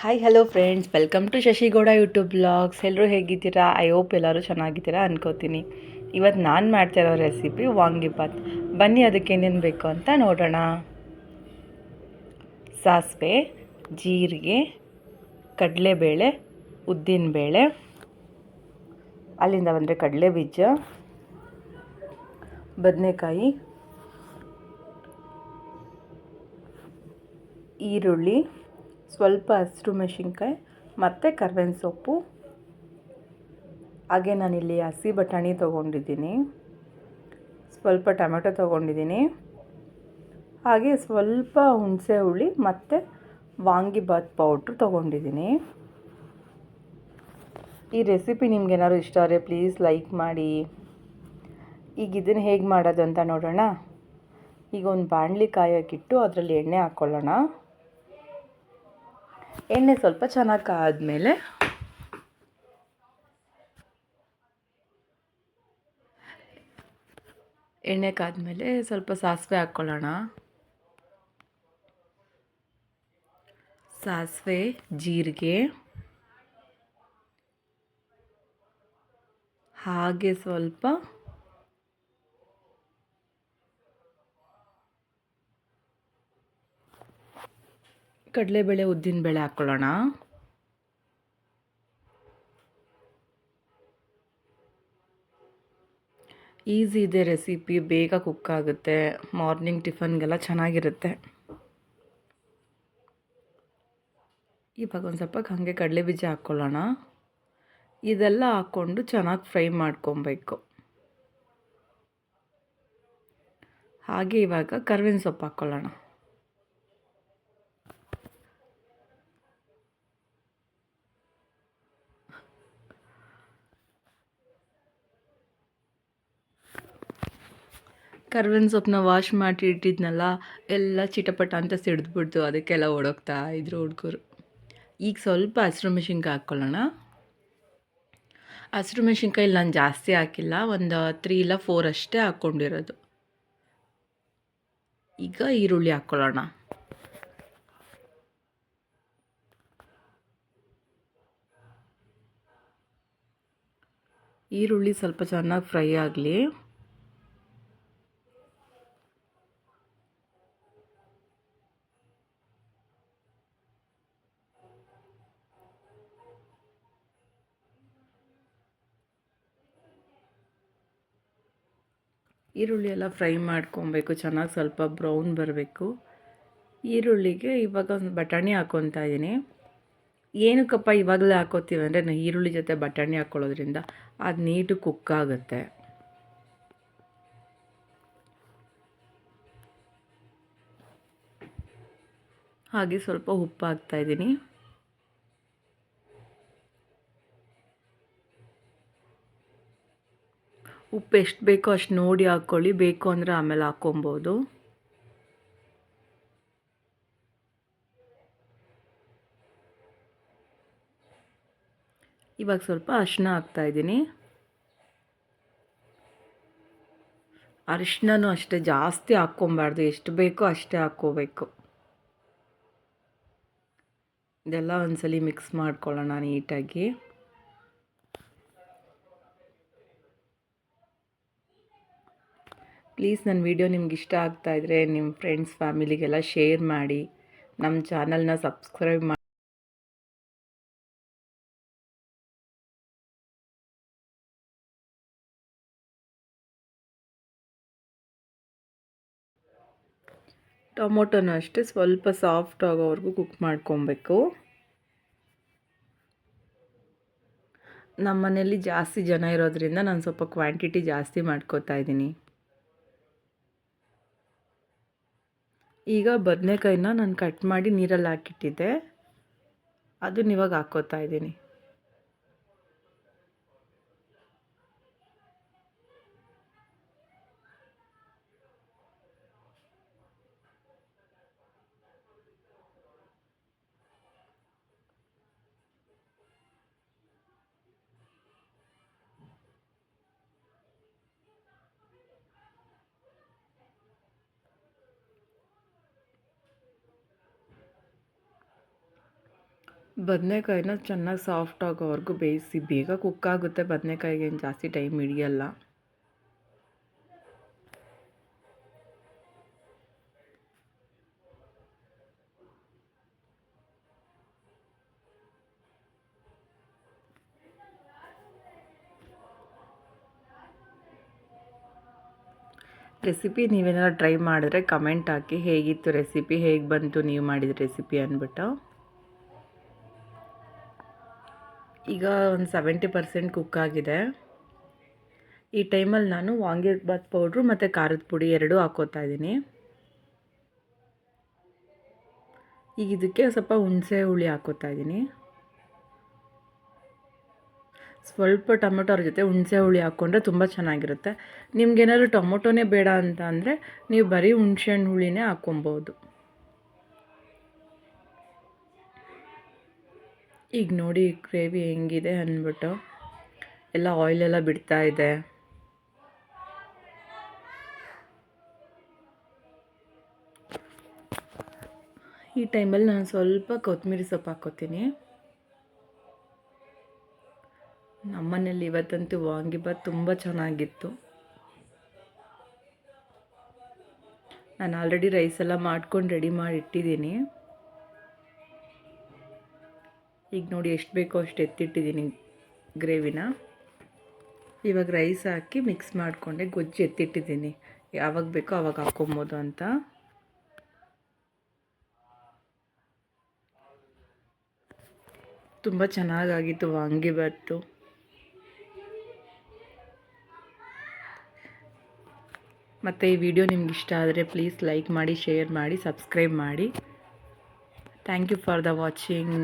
Hi hello friends welcome to Shashigowda YouTube blogs ಎಲ್ಲರೂ ಹೇಗಿದ್ದೀರಾ? I hope ಎಲ್ಲರೂ ಚೆನ್ನಾಗಿದ್ದೀರಾ ಅನ್ಕೋತೀನಿ. ಇವತ್ತು ನಾನು ಮಾಡ್ತಾ ಇರೋ ರೆಸಿಪಿ ವಾಂಗಿಬಾತ್ ಬನ್ನಿ ಅದಕ್ಕೆ ಏನೇನು ಬೇಕು ಅಂತ ನೋಡೋಣ. ಸಾಸಿವೆ, ಜೀರಿಗೆ, ಕಡಲೆಬೇಳೆ, ಉದ್ದಿನಬೇಳೆ, ಅಲ್ಲಿಂದ ಬಂದರೆ ಕಡಲೆ ಬೀಜ ಬದನೆಕಾಯಿ, ಈರುಳ್ಳಿ ಸ್ವಲ್ಪ ಹಸಿರು ಮೆಣಸಿನ್ಕಾಯಿ, ಮತ್ತು ಕರ್ಬೇವಿನ ಸೊಪ್ಪು. ಹಾಗೆ ನಾನಿಲ್ಲಿ ಹಸಿ ಬಟಾಣಿ ತೊಗೊಂಡಿದ್ದೀನಿ. ಸ್ವಲ್ಪ ಟೊಮೆಟೊ ತೊಗೊಂಡಿದ್ದೀನಿ. ಹಾಗೆ ಸ್ವಲ್ಪ ಹುಣಸೆ ಹುಳಿ ಮತ್ತು ವಾಂಗಿಬಾತ್ ಪೌಡ್ರ್ ತೊಗೊಂಡಿದ್ದೀನಿ. ಈ ರೆಸಿಪಿ ನಿಮ್ಗೇನಾದ್ರು ಇಷ್ಟ ಆದರೆ ಪ್ಲೀಸ್ ಲೈಕ್ ಮಾಡಿ. ಈಗ ಇದನ್ನು ಹೇಗೆ ಮಾಡೋದು ಅಂತ ನೋಡೋಣ. ಈಗ ಒಂದು ಬಾಣಲಿ ಕಾಯೋಕ್ಕಿಟ್ಟು ಅದರಲ್ಲಿ ಎಣ್ಣೆ ಹಾಕ್ಕೊಳ್ಳೋಣ ಎಣ್ಣೆ ಸ್ವಲ್ಪ ಚೆನ್ನಾಗಿ ಕಾದ್ಮೇಲೆ ಎಣ್ಣೆ ಕಾದ್ಮೇಲೆ ಸ್ವಲ್ಪ ಸಾಸಿವೆ ಹಾಕ್ಕೊಳ್ಳೋಣ. ಸಾಸಿವೆ ಜೀರಿಗೆ ಹಾಗೆ ಸ್ವಲ್ಪ ಕಡಲೆಬೇಳೆ ಉದ್ದಿನಬೇಳೆ ಹಾಕ್ಕೊಳ್ಳೋಣ. ಈಸಿ ಇದೆ ರೆಸಿಪಿ, ಬೇಗ ಕುಕ್ ಆಗುತ್ತೆ. ಮಾರ್ನಿಂಗ್ ಟಿಫನ್ಗೆಲ್ಲ ಚೆನ್ನಾಗಿರುತ್ತೆ. ಇವಾಗ ಒಂದು ಸ್ವಲ್ಪ ಹಾಗೆ ಕಡಲೆ ಬೀಜ ಹಾಕ್ಕೊಳ್ಳೋಣ. ಇದೆಲ್ಲ ಹಾಕ್ಕೊಂಡು ಚೆನ್ನಾಗಿ ಫ್ರೈ ಮಾಡ್ಕೊಬೇಕು. ಹಾಗೆ ಇವಾಗ ಕರ್ಬೇವಿನ ಸೊಪ್ಪು ಹಾಕ್ಕೊಳ್ಳೋಣ. ಕರ್ಬೇವಿನ ಸೊಪ್ಪನ್ನ ವಾಶ್ ಮಾಡಿ ಇಟ್ಟಿದ್ನಲ್ಲ, ಎಲ್ಲ ಚಿಟಪಟ ಅಂತ ಸಿಡಿದ್ಬಿಡ್ತು. ಅದಕ್ಕೆಲ್ಲ ಓಡೋಗ್ತಾ ಇದ್ರು ಹುಡುಗರು. ಈಗ ಸ್ವಲ್ಪ ಹಸಿರು ಮೆಣಸಿನ್ಕಾಯಿ ಹಾಕ್ಕೊಳ್ಳೋಣ. ಹಸಿರು ಮೆಣಸಿನ್ಕಾಯಿ ನಾನು ಜಾಸ್ತಿ ಹಾಕಿಲ್ಲ. ಒಂದು ತ್ರೀ ಇಲ್ಲ ಫೋರ್ ಅಷ್ಟೇ ಹಾಕ್ಕೊಂಡಿರೋದು. ಈಗ ಈರುಳ್ಳಿ ಹಾಕ್ಕೊಳ್ಳೋಣ. ಈರುಳ್ಳಿ ಸ್ವಲ್ಪ ಚೆನ್ನಾಗಿ ಫ್ರೈ ಆಗಲಿ. ಈರುಳ್ಳಿ ಎಲ್ಲ ಫ್ರೈ ಮಾಡ್ಕೊಬೇಕು, ಚೆನ್ನಾಗಿ ಸ್ವಲ್ಪ ಬ್ರೌನ್ ಬರಬೇಕು. ಈರುಳ್ಳಿಗೆ ಇವಾಗ ಒಂದು ಬಟಾಣಿ ಹಾಕ್ಕೊತಾ ಇದ್ದೀನಿ. ಏನಕ್ಕಪ್ಪ ಇವಾಗಲೇ ಹಾಕೋತೀವಿ ಅಂದರೆ ನಾವು ಈರುಳ್ಳಿ ಜೊತೆ ಬಟಾಣಿ ಹಾಕ್ಕೊಳ್ಳೋದ್ರಿಂದ ಅದು ನೀಟು ಕುಕ್ ಆಗುತ್ತೆ. ಹಾಗೆ ಸ್ವಲ್ಪ ಉಪ್ಪು ಹಾಕ್ತಾಯಿದ್ದೀನಿ ಉಪ್ಪು ಎಷ್ಟು ಬೇಕೋ ಅಷ್ಟು ನೋಡಿ ಹಾಕ್ಕೊಳ್ಳಿ. ಬೇಕು ಅಂದರೆ ಆಮೇಲೆ ಹಾಕ್ಕೊಬೋದು. ಇವಾಗ ಸ್ವಲ್ಪ ಅರಿಶಿನ ಹಾಕ್ತಾಯಿದ್ದೀನಿ ಅರಿಶಿನೂ ಅಷ್ಟೇ ಜಾಸ್ತಿ ಹಾಕ್ಕೊಬಾರ್ದು. ಎಷ್ಟು ಬೇಕೋ ಅಷ್ಟೇ ಹಾಕ್ಕೋಬೇಕು. ಇದೆಲ್ಲ ಒಂದ್ಸಲಿ ಮಿಕ್ಸ್ ಮಾಡ್ಕೊಳ್ಳೋಣ ನೀಟಾಗಿ. ಪ್ಲೀಸ್ ನನ್ನ ವಿಡಿಯೋ ನಿಮ್ಗೆ ಇಷ್ಟ ಆಗ್ತಾ ಆಗ್ತಾಯಿದ್ರೆ ನಿಮ್ಮ ಫ್ರೆಂಡ್ಸ್ ಫ್ಯಾಮಿಲಿಗೆಲ್ಲ ಶೇರ್ ಮಾಡಿ. ನಮ್ಮ ಚಾನಲ್ನ ಸಬ್ಸ್ಕ್ರೈಬ್ ಮಾಡಿ ಟೊಮೊಟೊನೂ ಅಷ್ಟೇ ಸ್ವಲ್ಪ ಸಾಫ್ಟ್ ಆಗೋವರೆಗೂ ಕುಕ್ ಮಾಡ್ಕೊಬೇಕು. ನಮ್ಮ ಮನೇಲಿ ಜಾಸ್ತಿ ಜನ ಇರೋದ್ರಿಂದ ನಾನು ಸ್ವಲ್ಪ ಕ್ವಾಂಟಿಟಿ ಜಾಸ್ತಿ ಮಾಡ್ಕೋತಾ ಇದ್ದೀನಿ. ಈಗ ಬದನೆಕಾಯಿನ ನಾನು ಕಟ್ ಮಾಡಿ ನೀರಲ್ಲಿ ಹಾಕಿಟ್ಟಿದ್ದೆ. ಅದನ್ನ ಇವಾಗ ಹಾಕ್ಕೋತಾ ಇದ್ದೀನಿ. ಬದನೆಕಾಯಿನ ಚೆನ್ನಾಗಿ ಸಾಫ್ಟ್ ಆಗೋವರೆಗೂ ಬೇಯಿಸಿ ಬೇಗ ಕುಕ್ ಆಗುತ್ತೆ. ಬದನೆಕಾಯಿಗೆ ಏನು ಜಾಸ್ತಿ ಟೈಮ್ ಹಿಡಿಯಲ್ಲ. ರೆಸಿಪಿ ನೀವೇನಾದ್ರು ಟ್ರೈ ಮಾಡಿದ್ರೆ ಕಮೆಂಟ್ ಹಾಕಿ. ಹೇಗಿತ್ತು ರೆಸಿಪಿ? ಹೇಗೆ ಬಂತು? ನೀವು ಮಾಡಿದ ರೆಸಿಪಿ ಅಂದ್ಬಿಟ್ಟು ಈಗ ಒಂದು ಸೆವೆಂಟಿ ಪರ್ಸೆಂಟ್ ಕುಕ್ ಆಗಿದೆ. ಈ ಟೈಮಲ್ಲಿ ನಾನು ವಾಂಗಿಬಾತ್ ಪೌಡ್ರು ಮತ್ತು ಖಾರದ ಪುಡಿ ಎರಡೂ ಹಾಕೋತಾ ಇದ್ದೀನಿ. ಈಗ ಇದಕ್ಕೆ ಸ್ವಲ್ಪ ಹುಣಸೆ ಹುಳಿ ಹಾಕೋತಾ ಇದ್ದೀನಿ. ಸ್ವಲ್ಪ ಟೊಮೊಟೊ ಅವ್ರ ಜೊತೆ ಹುಣಸೆ ಹುಳಿ ಹಾಕ್ಕೊಂಡ್ರೆ ತುಂಬ ಚೆನ್ನಾಗಿರುತ್ತೆ. ನಿಮ್ಗೇನಾದ್ರು ಟೊಮೊಟೊನೇ ಬೇಡ ಅಂತ ಅಂದರೆ ನೀವು ಬರೀ ಹುಣಸೆ ಹಣ್ಣು ಹುಳಿನೇ ಹಾಕ್ಕೊಬೋದು ಈಗ ನೋಡಿ ಗ್ರೇವಿ ಹೆಂಗಿದೆ ಅಂದ್ಬಿಟ್ಟು ಎಲ್ಲ ಆಯಿಲೆಲ್ಲ ಬಿಡ್ತಾ ಇದೆ. ಈ ಟೈಮಲ್ಲಿ ನಾನು ಸ್ವಲ್ಪ ಕೊತ್ತಂಬರಿ ಸೊಪ್ಪು ಹಾಕ್ಕೋತೀನಿ. ನಮ್ಮನೇಲಿ ಇವತ್ತಂತೂ ವಾಂಗಿಬಾತ್ ತುಂಬ ಚೆನ್ನಾಗಿತ್ತು. ನಾನು ಆಲ್ರೆಡಿ ರೈಸ್ ಎಲ್ಲ ಮಾಡ್ಕೊಂಡು ರೆಡಿ ಮಾಡಿ ಇಟ್ಟಿದ್ದೀನಿ. ಈಗ ನೋಡಿ ಎಷ್ಟು ಬೇಕೋ ಅಷ್ಟು ಎತ್ತಿಟ್ಟಿದ್ದೀನಿ ಗ್ರೇವಿನ. ಇವಾಗ ರೈಸ್ ಹಾಕಿ ಮಿಕ್ಸ್ ಮಾಡಿಕೊಂಡೆ ಗೊಜ್ಜು ಎತ್ತಿಟ್ಟಿದ್ದೀನಿ. ಯಾವಾಗ ಬೇಕೋ ಅವಾಗ ಹಾಕೊಬೋದು ಅಂತ. ತುಂಬ ಚೆನ್ನಾಗಾಗಿತ್ತು ವಾಂಗಿಬಾತು ಮತ್ತು ಈ ವಿಡಿಯೋ ನಿಮ್ಗೆ ಇಷ್ಟ ಆದರೆ ಪ್ಲೀಸ್ ಲೈಕ್ ಮಾಡಿ, ಶೇರ್ ಮಾಡಿ, ಸಬ್ಸ್ಕ್ರೈಬ್ ಮಾಡಿ. Thank you for the watching.